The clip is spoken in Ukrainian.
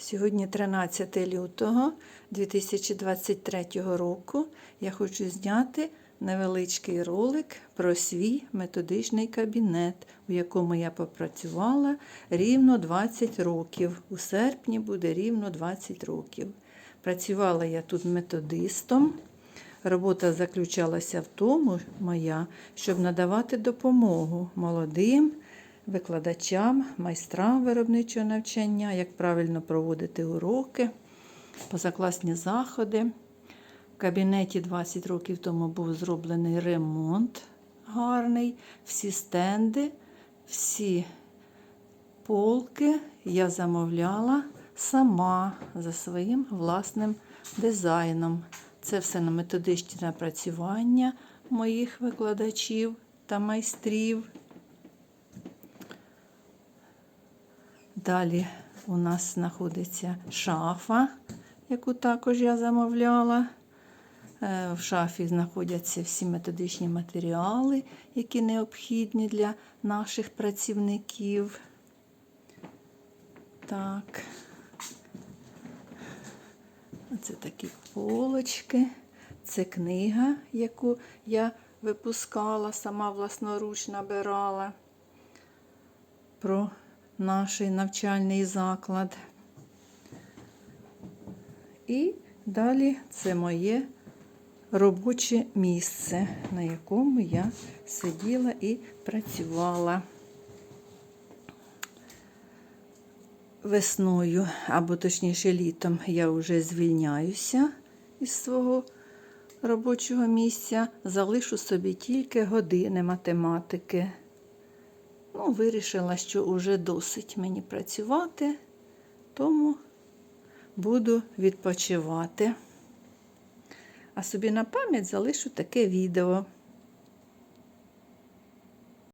Сьогодні 13 лютого 2023 року. Я хочу зняти невеличкий ролик про свій методичний кабінет, у якому я попрацювала рівно 20 років. У серпні буде рівно 20 років. Працювала я тут методистом. Робота заключалася в тому, моя, щоб надавати допомогу молодим викладачам, майстрам виробничого навчання, як правильно проводити уроки, позакласні заходи. В кабінеті 20 років тому був зроблений ремонт гарний, всі стенди, всі полки я замовляла сама за своїм власним дизайном. Це все на методичні напрацювання моїх викладачів та майстрів. Далі у нас знаходиться шафа, яку також я замовляла. Е, В шафі знаходяться всі методичні матеріали, які необхідні для наших працівників. Так. Оце такі полочки. Це книга, яку я випускала, сама власноруч набирала про наш навчальний заклад. І далі це моє робоче місце, на якому я сиділа і працювала. Весною, або точніше літом, я вже звільняюся із свого робочого місця, залишу собі тільки години математики. Ну, вирішила, що вже досить мені працювати, тому буду відпочивати. А собі на пам'ять залишу таке відео.